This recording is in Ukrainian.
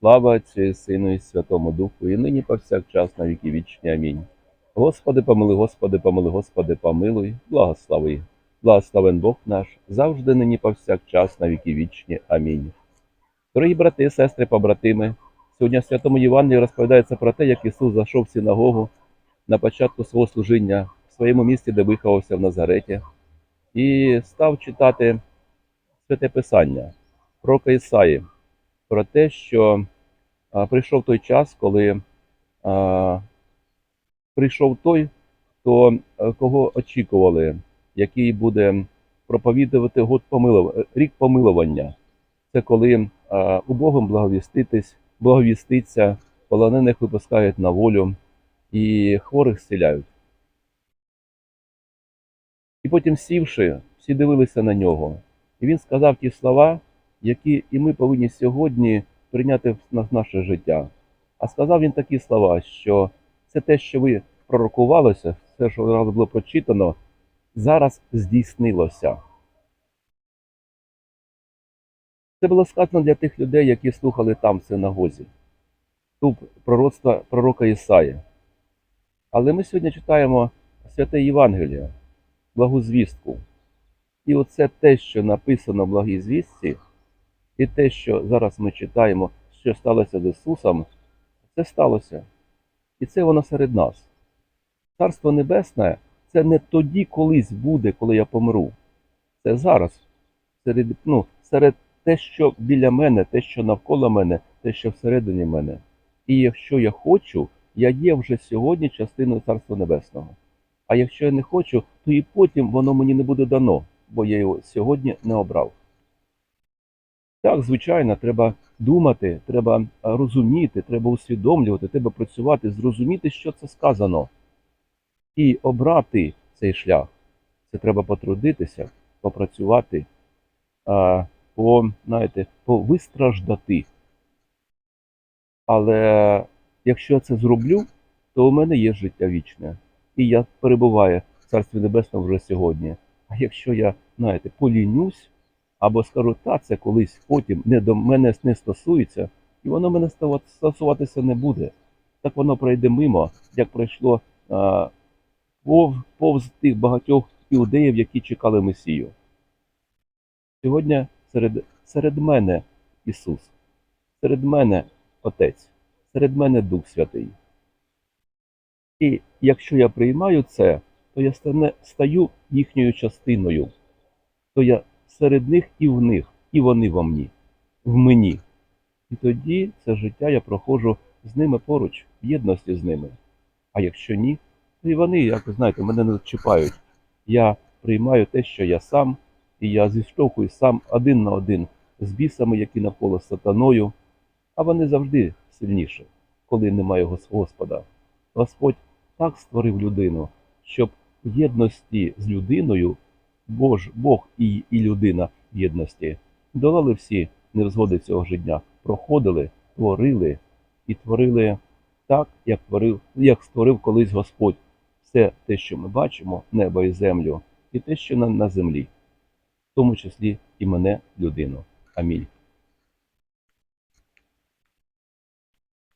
Слава Отцю Сину і Святому Духу, і нині повсякчас на віки вічні. Амінь. Господи, помилуй, Господи, помилуй, Господи, помилуй, благослови. Благословен Бог наш, завжди нині повсякчас на віки вічні. Амінь. Дорогі брати сестри, побратими, сьогодні в Святому Євангелії розповідається про те, як Ісус зайшов в синагогу на початку свого служіння в своєму місті, де виховався в Назареті, і став читати Святе Писання про Ісаї, про те, що прийшов той час, коли прийшов той, хто, е, кого очікували, який буде проповідувати год помилов... рік помилування. Це коли убогим благовіститись, благовіститься, полонених випускають на волю і хворих зціляють. І потім сівши, всі дивилися на нього. І він сказав ті слова, які і ми повинні сьогодні прийняти в наше життя. А сказав він такі слова, що це те, що ви пророкувалося, все, що раз було прочитано, зараз здійснилося. Це було сказано для тих людей, які слухали там в синагозі, тут пророцтва пророка Ісаї. Але ми сьогодні читаємо святе Євангеліє, благу звістку. І оце те, що написано в благій звістці, і те, що зараз ми читаємо, що сталося з Ісусом, це сталося. І це воно серед нас. Царство Небесне це не тоді колись буде, коли я помру. Це зараз. Серед, ну, серед те, що біля мене, те, що навколо мене, те, що всередині мене. І якщо я хочу, я є вже сьогодні частиною Царства Небесного. А якщо я не хочу, то і потім воно мені не буде дано, бо я його сьогодні не обрав. Так, звичайно, треба думати, треба розуміти, треба усвідомлювати, треба працювати, зрозуміти, що це сказано, і обрати цей шлях. Це треба потрудитися, попрацювати, по, знаєте, повистраждати. Але якщо я це зроблю, то у мене є життя вічне. І я перебуваю в Царстві Небесному вже сьогодні. А якщо я, знаєте, полінюсь, або скажу, та це колись потім не до мене не стосується, і воно мене стосуватися не буде. Так воно пройде мимо, як пройшло а, пов, повз тих багатьох іудеїв, які чекали Месію. Сьогодні серед, серед мене Ісус, серед мене Отець, серед мене Дух Святий. І якщо я приймаю це, то я стане, стаю їхньою частиною, то я серед них і в них, і вони во мені, в мені. І тоді це життя я проходжу з ними поруч, в єдності з ними. А якщо ні, то і вони, як ви знаєте, мене не чіпають. Я приймаю те, що я сам, і я зіштовхуюсь сам один на один з бісами, які навколо сатаною, а вони завжди сильніші, коли немає Господа. Господь так створив людину, щоб в єдності з людиною, Бож, Бог і, і людина в єдності, долали всі невзгоди цього життя, проходили, творили і творили так, як творив, як створив колись Господь. Все те, що ми бачимо, небо і землю, і те, що на, на землі, в тому числі і мене, людину. Амінь.